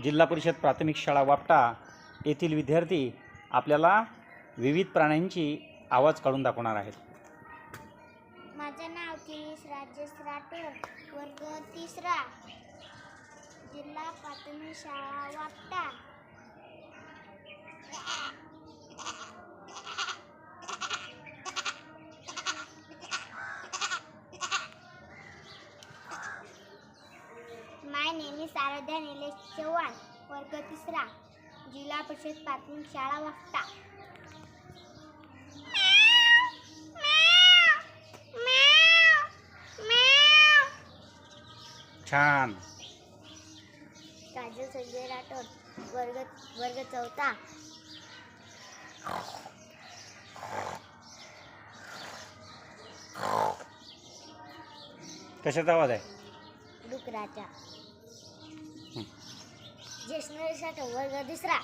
जिल्हा परिषद प्राथमिक शाळा वापटा येथील विद्यार्थी आपल्याला विविध प्राण्यांची आवाज काढून दाखवणार आहेत. माझं नाव किरीश राजेश राठोड वर्ग तिसरा जिल्हा प्राथमिक शाळा वापटा. इज आराध्या निलेश चव्हाण वर्ग तिसरा जिल्हा परिषद प्राथमिक शाळा वापटा छान. काजल संजय राठोड वर्ग वर्ग चौथा. कशाचा आवाज आहे? डुकराच्या हं. जयश्री राठोड वर्ग दुसरा